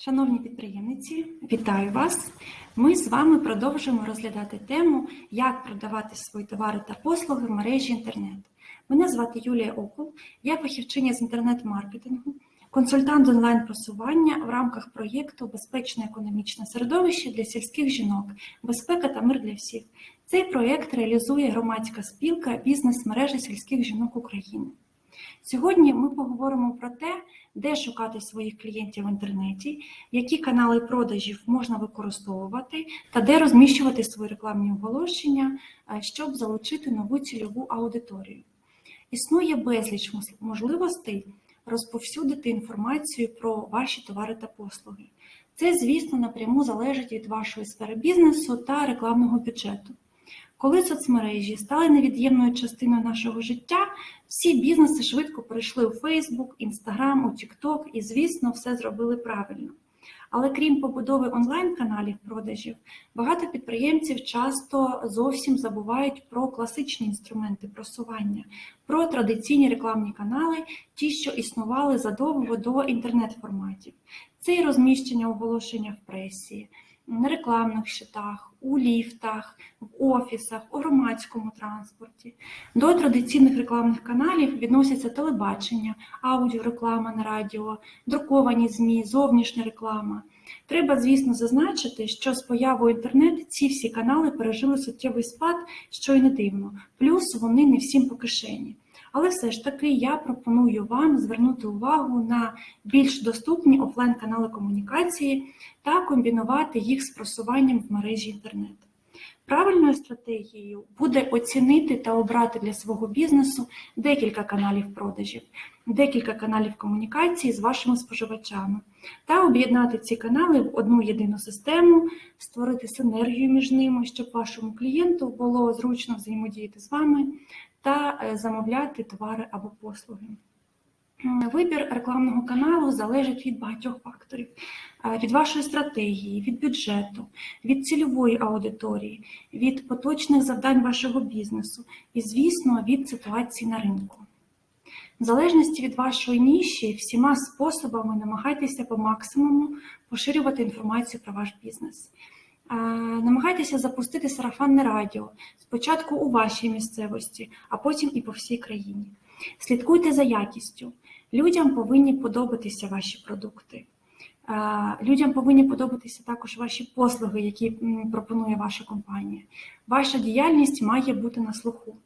Шановні підприємниці, вітаю вас! Ми з вами продовжуємо розглядати тему, як продавати свої товари та послуги в мережі інтернет. Мене звати Юлія Окул, я фахівчиня з інтернет-маркетингу, консультант онлайн-просування в рамках проєкту Безпечне економічне середовище для сільських жінок, безпека та мир для всіх. Цей проєкт реалізує громадська спілка бізнес-мережі сільських жінок України. Сьогодні ми поговоримо про те, де шукати своїх клієнтів в інтернеті, які канали продажів можна використовувати та де розміщувати свої рекламні оголошення, е, щоб залучити нову цільову аудиторію. Існує безліч можливостей розповсюдити інформацію про ваші товари та послуги. Це, звісно, напряму залежить від вашої сфери бізнесу та рекламного бюджету. Коли соцмережі стали невід'ємною частиною нашого життя, всі бізнеси швидко перейшли у Facebook, Instagram, у TikTok і, звісно, все зробили правильно. Але крім побудови онлайн-каналів продажів, багато підприємців часто зовсім забувають про класичні інструменти просування, про традиційні рекламні канали, ті, що існували задовго до інтернет-форматів. Це і розміщення оголошення в пресі, на рекламних щитах, у ліфтах, в офісах, у громадському транспорті. До традиційних рекламних каналів відносяться телебачення, аудіореклама на радіо, друковані ЗМІ, зовнішня реклама. Треба, звісно, зазначити, що з появою інтернету ці всі канали пережили суттєвий спад, що й не дивно, плюс вони не всім по кишені. Але все ж таки я пропоную вам звернути увагу на більш доступні офлайн-канали комунікації та комбінувати їх з просуванням в мережі інтернет. Правильною стратегією буде оцінити та обрати для свого бізнесу декілька каналів продажів, декілька каналів комунікації з вашими споживачами та об'єднати ці канали в одну єдину систему, створити синергію між ними, щоб вашому клієнту було зручно взаємодіяти з вами та е, замовляти товари або послуги. М, Вибір рекламного каналу залежить від багатьох факторів: Е, від вашої стратегії, від бюджету, від цільової аудиторії, від поточних завдань вашого бізнесу і, звісно, від ситуації на ринку. В залежності від вашої ніші, всіма способами намагайтеся по максимуму поширювати інформацію про ваш бізнес. Е, Намагайтеся запустити сарафанне радіо спочатку у вашій місцевості, а потім і по всій країні. Слідкуйте за якістю. Людям повинні подобатися ваші продукти. Людям повинні подобатися також ваші послуги, які пропонує ваша компанія. Ваша діяльність має бути на слуху.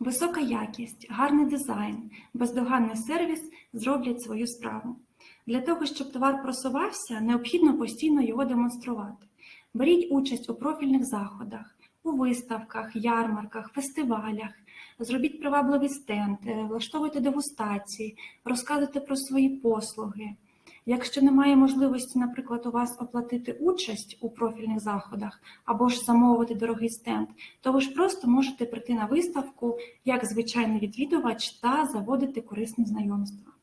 Висока якість, гарний дизайн, бездоганний сервіс зроблять свою справу. Для того, щоб товар просувався, необхідно постійно його демонструвати. Беріть участь у профільних заходах, у виставках, ярмарках, фестивалях, зробіть привабливий стенд, е, влаштовуйте дегустації, розказуйте про свої послуги. Якщо немає можливості, наприклад, у вас оплатити участь у профільних заходах або ж замовити дорогий стенд, то ви ж просто можете прийти на виставку як звичайний відвідувач та заводити корисні знайомства.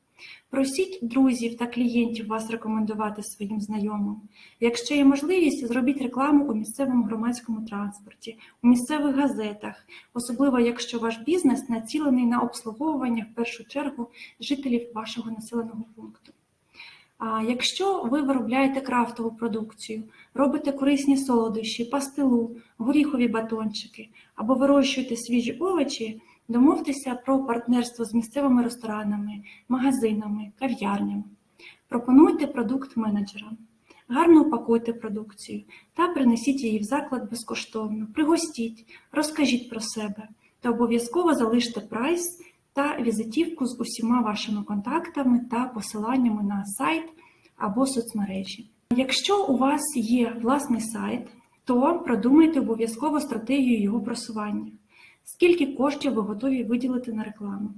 Просіть друзів та клієнтів вас рекомендувати своїм знайомим. Якщо є можливість, зробіть рекламу у місцевому громадському транспорті, у місцевих газетах, особливо якщо ваш бізнес націлений на обслуговування в першу чергу жителів вашого населеного пункту. А якщо ви виробляєте крафтову продукцію, робите корисні солодощі, пастилу, горіхові батончики або вирощуєте свіжі овочі, домовтеся про партнерство з місцевими ресторанами, магазинами, кав'ярнями. Пропонуйте продукт менеджерам. Гарно упакуйте продукцію та принесіть її в заклад безкоштовно, пригостіть, розкажіть про себе та обов'язково залиште прайс та візитівку з усіма вашими контактами та посиланнями на сайт або соцмережі. Якщо у вас є власний сайт, то продумайте обов'язково стратегію його просування. Скільки коштів ви готові виділити на рекламу?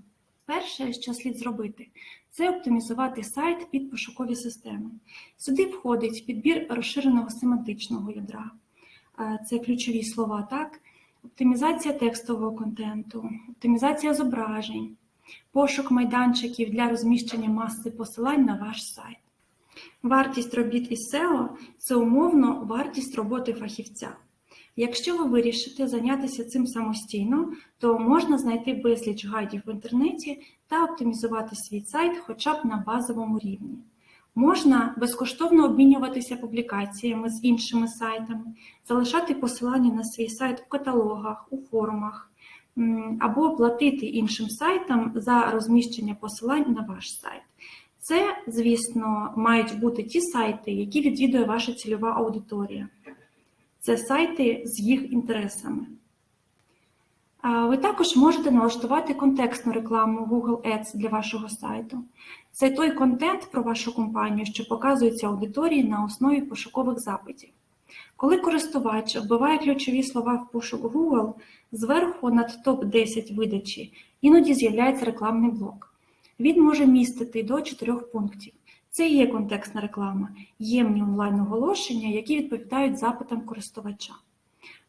Перше, що слід зробити, це оптимізувати сайт під пошукові системи. Сюди входить підбір розширеного семантичного ядра, Е, це ключові слова, так? Оптимізація текстового контенту, оптимізація зображень, пошук майданчиків для розміщення маси посилань на ваш сайт. Вартість робіт із SEO – це умовно вартість роботи фахівця. Якщо ви вирішите зайнятися цим самостійно, то можна знайти безліч гайдів в інтернеті та оптимізувати свій сайт хоча б на базовому рівні. Можна безкоштовно обмінюватися публікаціями з іншими сайтами, залишати посилання на свій сайт у каталогах, у форумах, або платити іншим сайтам за розміщення посилань на ваш сайт. Це, звісно, мають бути ті сайти, які відвідує ваша цільова аудиторія. Це сайти з їх інтересами. Ви також можете налаштувати контекстну рекламу Google Ads для вашого сайту. Це той контент про вашу компанію, що показується аудиторії на основі пошукових запитів. Коли користувач вбиває ключові слова в пошук Google, зверху над топ-10 видачі іноді з'являється рекламний блок. Він може містити до 4 пунктів. Це і є контекстна реклама, ємні онлайн-оголошення, які відповідають запитам користувача.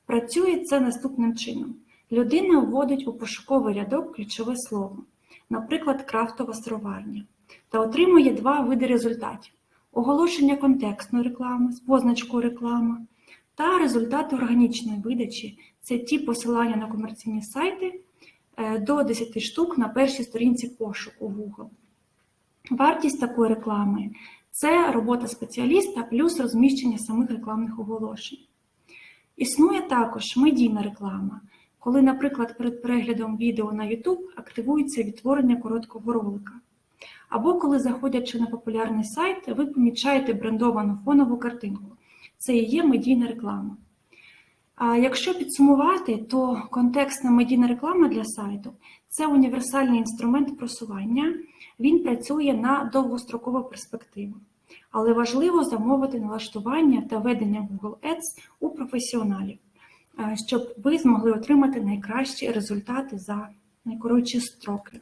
Працює це наступним чином. Людина вводить у пошуковий рядок ключове слово, наприклад, крафтова сироварня, та отримує два види результатів: оголошення контекстної реклами з позначкою реклама та результати органічної видачі це ті посилання на комерційні сайти е, до 10 штук на першій сторінці пошуку Google. Вартість такої реклами це робота спеціаліста плюс розміщення самих рекламних оголошень. Існує також медійна реклама, коли, наприклад, перед переглядом відео на YouTube активується відтворення короткого ролика. Або коли, заходячи на популярний сайт, ви помічаєте брендовану фонову картинку. Це і є медійна реклама. Якщо підсумувати, то контекстна медійна реклама для сайту це універсальний інструмент просування. Він працює на довгострокову перспективу. Але важливо замовити налаштування та ведення Google Ads у професіоналів, щоб ви змогли отримати найкращі результати за найкоротші строки.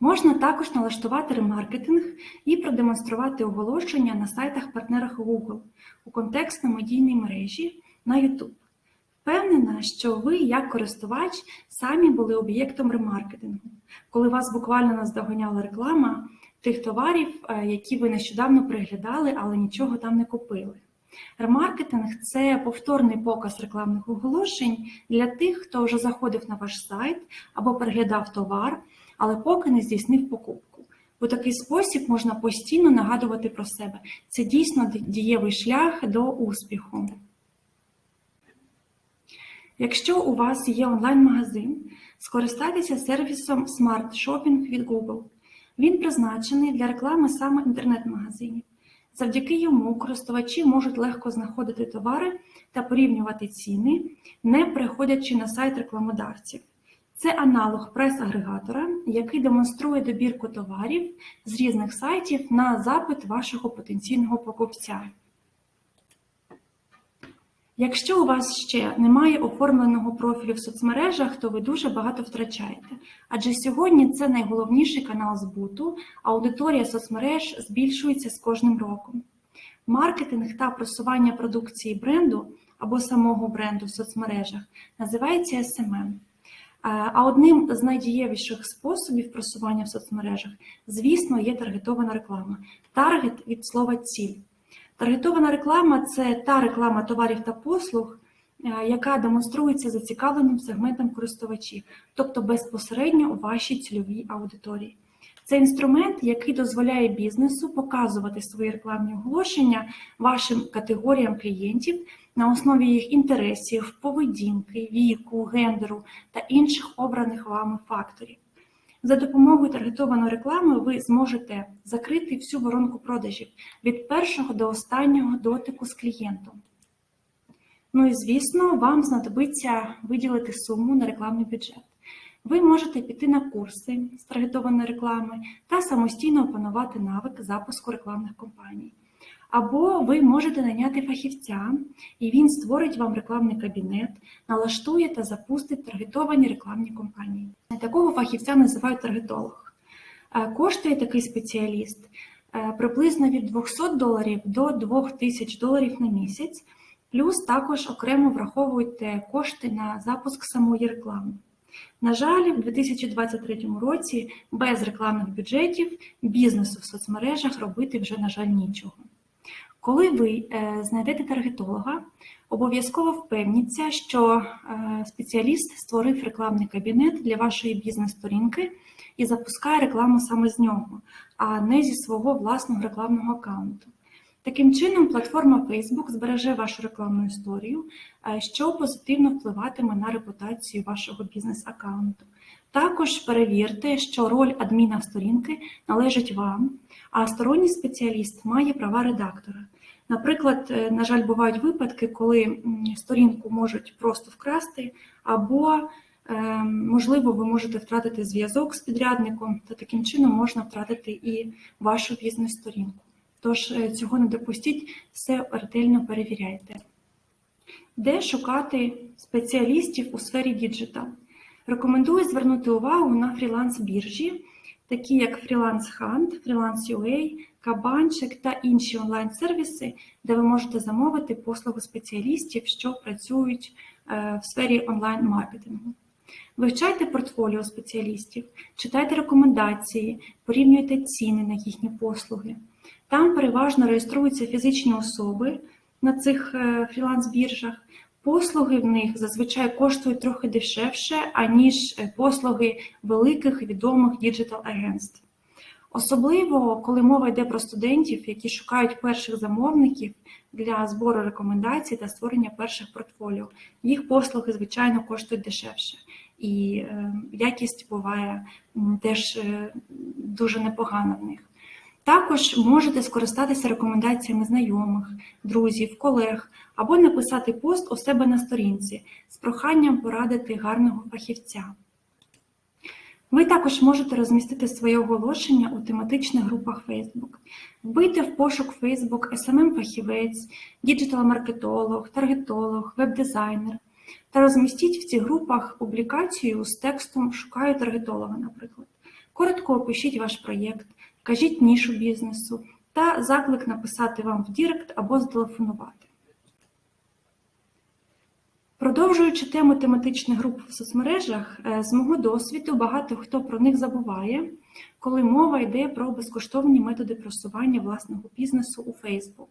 Можна також налаштувати ремаркетинг і продемонструвати оголошення на сайтах-партнерах Google у контекстно-медійній мережі на YouTube. Впевнена, що ви, як користувач, самі були об'єктом ремаркетингу, коли вас буквально наздоганяла реклама тих товарів, е, які ви нещодавно переглядали, але нічого там не купили. Ремаркетинг це повторний показ рекламних оголошень для тих, хто вже заходив на ваш сайт або переглядав товар, але поки не здійснив покупку. У такий спосіб можна постійно нагадувати про себе. Це дійсно дієвий шлях до успіху. Якщо у вас є онлайн-магазин, скористайтеся сервісом Smart Shopping від Google. Він призначений для реклами саме інтернет-магазинів. Завдяки йому користувачі можуть легко знаходити товари та порівнювати ціни, не переходячи на сайт рекламодавців. Це аналог прес-агрегатора, який демонструє добірку товарів з різних сайтів на запит вашого потенційного покупця. Якщо у вас ще немає оформленого профілю в соцмережах, то ви дуже багато втрачаєте. Адже сьогодні це найголовніший канал збуту, аудиторія соцмереж збільшується з кожним роком. Маркетинг та просування продукції бренду або самого бренду в соцмережах називається SMM. А одним з найдієвіших способів просування в соцмережах, звісно, є таргетована реклама. Таргет від слова ціль. Таргетована реклама це та реклама товарів та послуг, е, яка демонструється зацікавленим сегментом користувачів, тобто безпосередньо у вашій цільовій аудиторії. Це інструмент, який дозволяє бізнесу показувати свої рекламні оголошення вашим категоріям клієнтів на основі їх інтересів, поведінки, віку, гендеру та інших обраних вами факторів. За допомогою таргетованої реклами ви зможете закрити всю воронку продажів від першого до останнього дотику з клієнтом. Ну і звісно, вам знадобиться виділити суму на рекламний бюджет. Ви можете піти на курси з таргетованої реклами та самостійно опанувати навик запуску рекламних кампаній. Або ви можете наняти фахівця, і він створить вам рекламний кабінет, налаштує та запустить таргетовані рекламні кампанії. Такого фахівця називають таргетолог. Е, коштує такий спеціаліст е, приблизно від 200 доларів до 2000 доларів на місяць, плюс також окремо враховуйте кошти на запуск самої реклами. На жаль, у 2023 році без рекламних бюджетів бізнесу в соцмережах робити вже, на жаль, нічого. Коли ви е, знайдете таргетолога, обов'язково впевніться, що е, спеціаліст створив рекламний кабінет для вашої бізнес-сторінки і запускає рекламу саме з нього, а не зі свого власного рекламного аккаунту. Таким чином, платформа Facebook збереже вашу рекламну історію, е, що позитивно впливатиме на репутацію вашого бізнес-аккаунту. Також перевірте, що роль адміна сторінки належить вам, а сторонній спеціаліст має права редактора. Наприклад, е, на жаль, бувають випадки, коли сторінку можуть просто вкрасти, або, е, можливо, ви можете втратити зв'язок з підрядником, та таким чином можна втратити і вашу бізнес-сторінку. Тож е, цього не допустіть, все ретельно перевіряйте. Де шукати спеціалістів у сфері діджитал? Рекомендую звернути увагу на фріланс-біржі, такі як Freelance Hunt, Freelance.ua, Кабанчик та інші онлайн-сервіси, де ви можете замовити послуги спеціалістів, що працюють е, в сфері онлайн-маркетингу. Вивчайте портфоліо спеціалістів, читайте рекомендації, порівнюйте ціни на їхні послуги. Там переважно реєструються фізичні особи на цих е, фріланс-біржах. Послуги в них зазвичай коштують трохи дешевше, аніж е, послуги великих відомих діджитал-агентств. Особливо, коли мова йде про студентів, які шукають перших замовників для збору рекомендацій та створення перших портфоліо. Їх послуги, звичайно, коштують дешевше, і е, якість буває теж е, дуже непогана в них. Також можете скористатися рекомендаціями знайомих, друзів, колег або написати пост у себе на сторінці з проханням порадити гарного фахівця. Ви також можете розмістити своє оголошення у тематичних групах Facebook. Вбийте в пошук Facebook SMM-фахівець, діджитал-маркетолог, таргетолог, веб-дизайнер та розмістіть в цих групах публікацію з текстом Шукаю таргетолога, наприклад. Коротко опишіть ваш проєкт, кажіть нішу бізнесу та заклик написати вам в Дірект або зателефонувати. Продовжуючи тему тематичних груп в соцмережах, е, з мого досвіду багато хто про них забуває, коли мова йде про безкоштовні методи просування власного бізнесу у Facebook.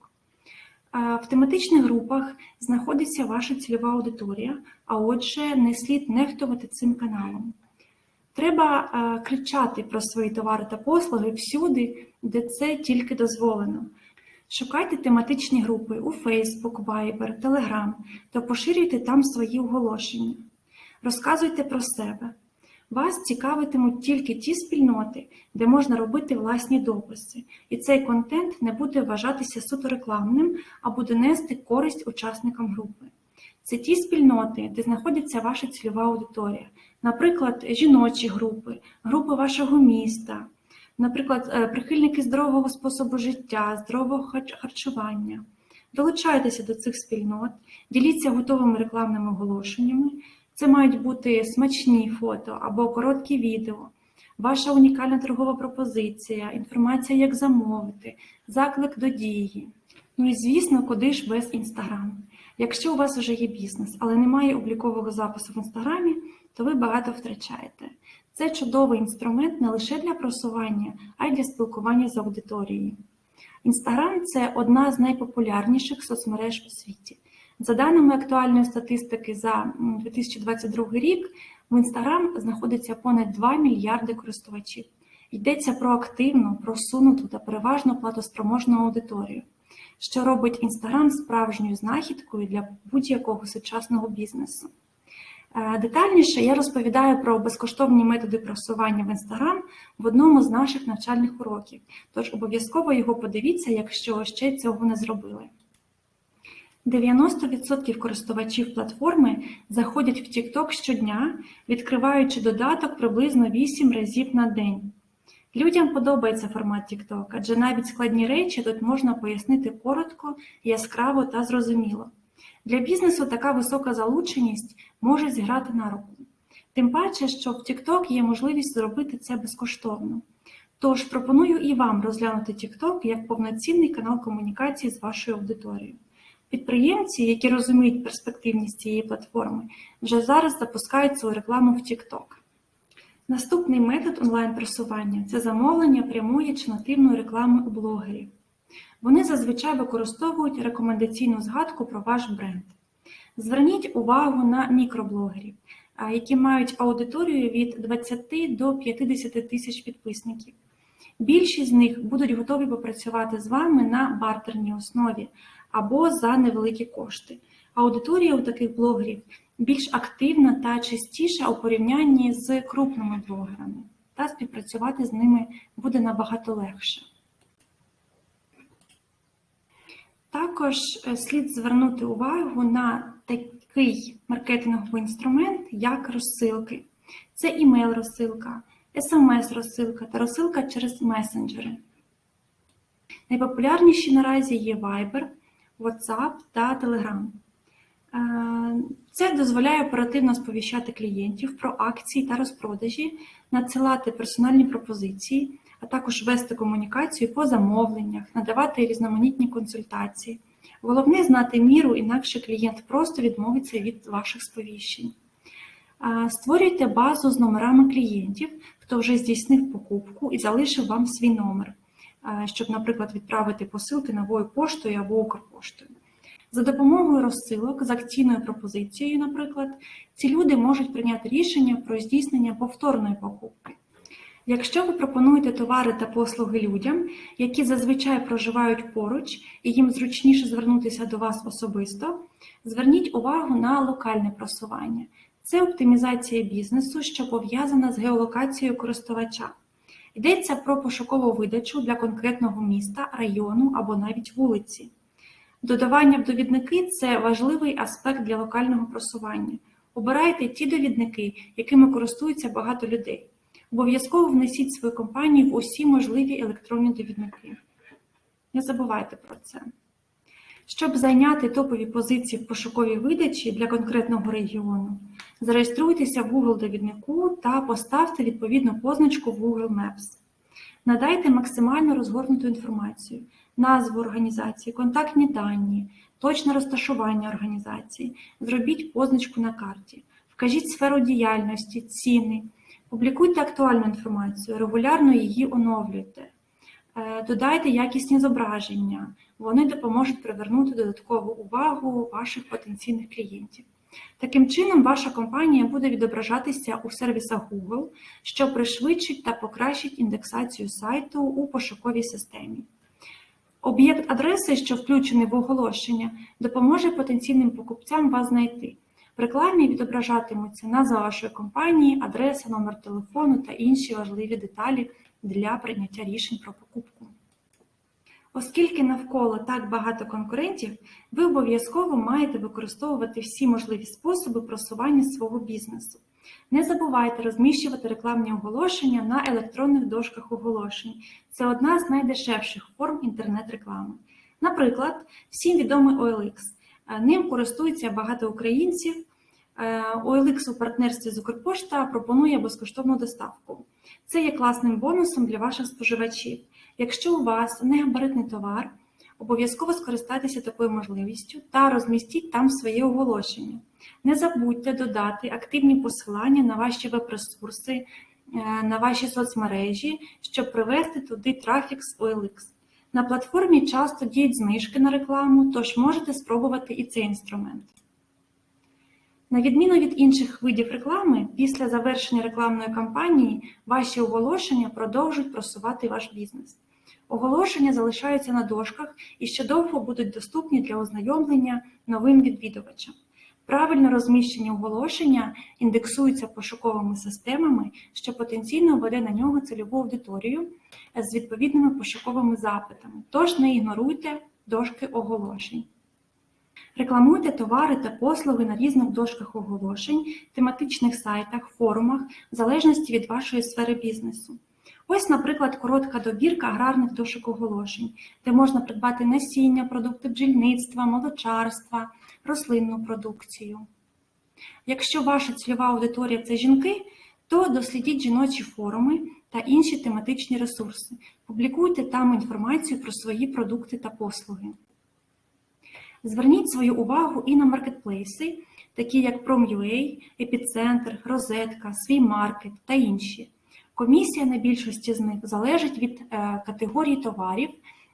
Е, В тематичних групах знаходиться ваша цільова аудиторія, а отже, не слід нехтувати цим каналом. Треба е, кричати про свої товари та послуги всюди, де це тільки дозволено. Шукайте тематичні групи у Facebook, Viber, Telegram та поширюйте там свої оголошення. Розказуйте про себе. Вас цікавитимуть тільки ті спільноти, де можна робити власні дописи, і цей контент не буде вважатися суто рекламним, а буде нести користь учасникам групи. Це ті спільноти, де знаходиться ваша цільова аудиторія, наприклад, жіночі групи, групи вашого міста, наприклад, е, прихильники здорового способу життя, здорового харчування. Долучайтеся до цих спільнот, діліться готовими рекламними оголошеннями. Це мають бути смачні фото або короткі відео, ваша унікальна торгова пропозиція, інформація, як замовити, заклик до дії. Ну і звісно, куди ж без Інстаграм. Якщо у вас вже є бізнес, але немає облікового запису в Інстаграмі, то ви багато втрачаєте. Це чудовий інструмент не лише для просування, а й для спілкування з аудиторією. Інстаграм це одна з найпопулярніших соцмереж у світі. За даними актуальної статистики за 2022 рік, в Інстаграм знаходиться понад 2 мільярди користувачів. Йдеться про активну, просунуту та переважно платоспроможну аудиторію, що робить Інстаграм справжньою знахідкою для будь-якого сучасного бізнесу. Е, Детальніше я розповідаю про безкоштовні методи просування в Інстаграм в одному з наших навчальних уроків. Тож обов'язково його подивіться, якщо ще цього не зробили. 90% користувачів платформи заходять в TikTok щодня, відкриваючи додаток приблизно 8 разів на день. Людям подобається формат TikTok, адже навіть складні речі тут можна пояснити коротко, яскраво та зрозуміло. Для бізнесу така висока залученість може зіграти на руку. Тим паче, що в TikTok є можливість зробити це безкоштовно. Тож пропоную і вам розглянути TikTok як повноцінний канал комунікації з вашою аудиторією. Підприємці, які розуміють перспективність цієї платформи, вже зараз запускають свою рекламу в TikTok. Наступний метод онлайн-просування це замовлення прямої чи нативної реклами у блогерів. Вони зазвичай використовують рекомендаційну згадку про ваш бренд. Зверніть увагу на мікроблогерів, які мають аудиторію від 20 до 50 тисяч підписників. Більшість з них будуть готові попрацювати з вами на бартерній основі або за невеликі кошти. Аудиторія у таких блогерів більш активна та частіша у порівнянні з крупними блогерами, та співпрацювати з ними буде набагато легше. Також е, слід звернути увагу на такий маркетинговий інструмент, як розсилки. Це імейл-розсилка, смс-розсилка та розсилка через месенджери. Найпопулярніші наразі є Viber, WhatsApp та Telegram. Е, Це дозволяє оперативно сповіщати клієнтів про акції та розпродажі, надсилати персональні пропозиції, а також вести комунікацію по замовленнях, надавати різноманітні консультації. Головне знати міру, інакше клієнт просто відмовиться від ваших сповіщень. Створюйте базу з номерами клієнтів, хто вже здійснив покупку і залишив вам свій номер, щоб, наприклад, відправити посилки новою поштою або Укрпоштою. За допомогою розсилок з акційною пропозицією, наприклад, ці люди можуть прийняти рішення про здійснення повторної покупки. Якщо ви пропонуєте товари та послуги людям, які зазвичай проживають поруч і їм зручніше звернутися до вас особисто, зверніть увагу на локальне просування. Це оптимізація бізнесу, що пов'язана з геолокацією користувача. Йдеться про пошукову видачу для конкретного міста, району або навіть вулиці. Додавання в довідники це важливий аспект для локального просування. Обирайте ті довідники, якими користується багато людей. Обов'язково внесіть свою компанію в усі можливі електронні довідники. Не забувайте про це. Щоб зайняти топові позиції в пошуковій видачі для конкретного регіону, зареєструйтеся в Google довіднику та поставте відповідну позначку в Google Maps. Надайте максимально розгорнуту інформацію, назву організації, контактні дані, точне розташування організації. Зробіть позначку на карті, вкажіть сферу діяльності, ціни, публікуйте актуальну інформацію, регулярно її оновлюйте. Е, Додайте якісні зображення, вони допоможуть привернути додаткову увагу ваших потенційних клієнтів. Таким чином, ваша компанія буде відображатися у сервісах Google, що пришвидшить та покращить індексацію сайту у пошуковій системі. Об'єкт адреси, що включений в оголошення, допоможе потенційним покупцям вас знайти. В рекламі відображатимуться назва вашої компанії, адреса, номер телефону та інші важливі деталі для прийняття рішень про покупку. Оскільки навколо так багато конкурентів, ви обов'язково маєте використовувати всі можливі способи просування свого бізнесу. Не забувайте розміщувати рекламні оголошення на електронних дошках оголошень. Це одна з найдешевших форм інтернет-реклами. Наприклад, всім відомий OLX. Е, Ним користується багато українців. Е, OLX у партнерстві з Укрпошта пропонує безкоштовну доставку. Це є класним бонусом для ваших споживачів. Якщо у вас негабаритний товар, обов'язково скористайтеся такою можливістю та розмістіть там своє оголошення. Не забудьте додати активні посилання на ваші веб-ресурси, е, на ваші соцмережі, щоб привести туди трафік з OLX. На платформі часто діють знижки на рекламу, тож можете спробувати і цей інструмент. На відміну від інших видів реклами, після завершення рекламної кампанії ваші оголошення продовжують просувати ваш бізнес. Оголошення залишаються на дошках і ще довго будуть доступні для ознайомлення новим відвідувачам. Правильно розміщені оголошення індексуються пошуковими системами, що потенційно веде на нього цільову аудиторію з відповідними пошуковими запитами. Тож не ігноруйте дошки оголошень. Рекламуйте товари та послуги на різних дошках оголошень, тематичних сайтах, форумах, в залежності від вашої сфери бізнесу. Ось, наприклад, коротка добірка аграрних дошок оголошень, де можна придбати насіння, продукти бджільництва, молочарства, рослинну продукцію. Якщо ваша цільова аудиторія це жінки, то дослідіть жіночі форуми та інші тематичні ресурси. Публікуйте там інформацію про свої продукти та послуги. Зверніть свою увагу і на маркетплейси, такі як Prom.ua, Епіцентр, Розетка, Свій Маркет та інші. Комісія на більшості з них залежить від е, категорії товарів,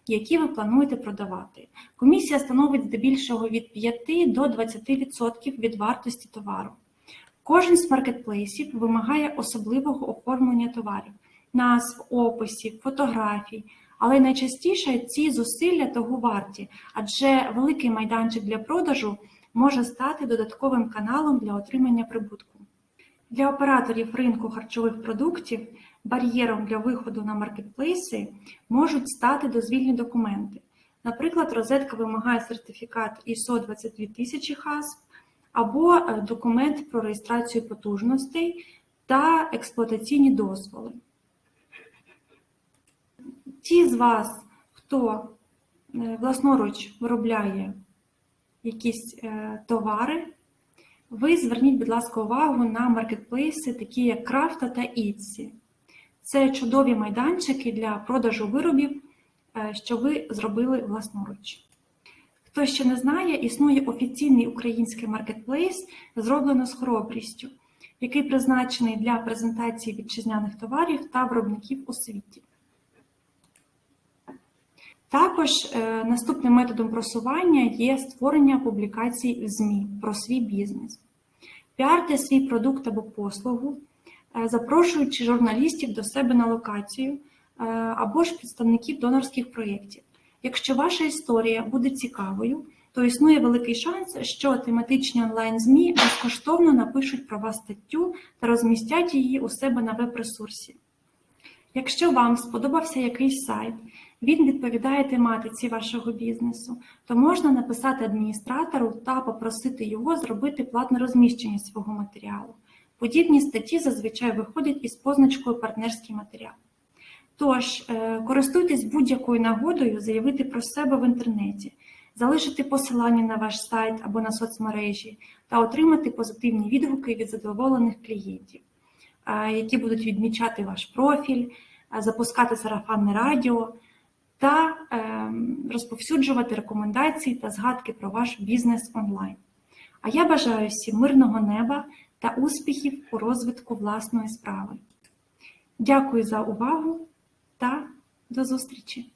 які ви плануєте продавати. Комісія становить здебільшого від 5 до 20% від вартості товару. Кожен з маркетплейсів вимагає особливого оформлення товарів, назв, описів, фотографій, але найчастіше ці зусилля того варті, адже великий майданчик для продажу може стати додатковим каналом для отримання прибутку. Для операторів ринку харчових продуктів бар'єром для виходу на маркетплейси можуть стати дозвільні документи. Наприклад, розетка вимагає сертифікат ISO 22000 ХАСП або е, документ про реєстрацію потужностей та експлуатаційні дозволи. Ті з вас, хто е, власноруч виробляє якісь е, товари, ви зверніть, будь ласка, увагу на маркетплейси, такі як Крафта та Etsy. Це чудові майданчики для продажу виробів, е, що ви зробили власноруч. Хто ще не знає, існує офіційний український маркетплейс, зроблено з хоробрістю, який призначений для презентації вітчизняних товарів та виробників у світі. Також е, наступним методом просування є створення публікацій в ЗМІ про свій бізнес. Піарте свій продукт або послугу, е, запрошуючи журналістів до себе на локацію е, або ж представників донорських проєктів. Якщо ваша історія буде цікавою, то існує великий шанс, що тематичні онлайн-ЗМІ безкоштовно напишуть про вас статтю та розмістять її у себе на веб-ресурсі. Якщо вам сподобався якийсь сайт, він відповідає тематиці вашого бізнесу, то можна написати адміністратору та попросити його зробити платне розміщення свого матеріалу. Подібні статті зазвичай виходять із позначкою партнерський матеріал. Тож, е, користуйтесь будь-якою нагодою заявити про себе в інтернеті, залишити посилання на ваш сайт або на соцмережі та отримати позитивні відгуки від задоволених клієнтів, е, які будуть відмічати ваш профіль, е, запускати сарафанне радіо та ем, розповсюджувати рекомендації та згадки про ваш бізнес онлайн. А я бажаю всім мирного неба та успіхів у розвитку власної справи. Дякую за увагу та до зустрічі!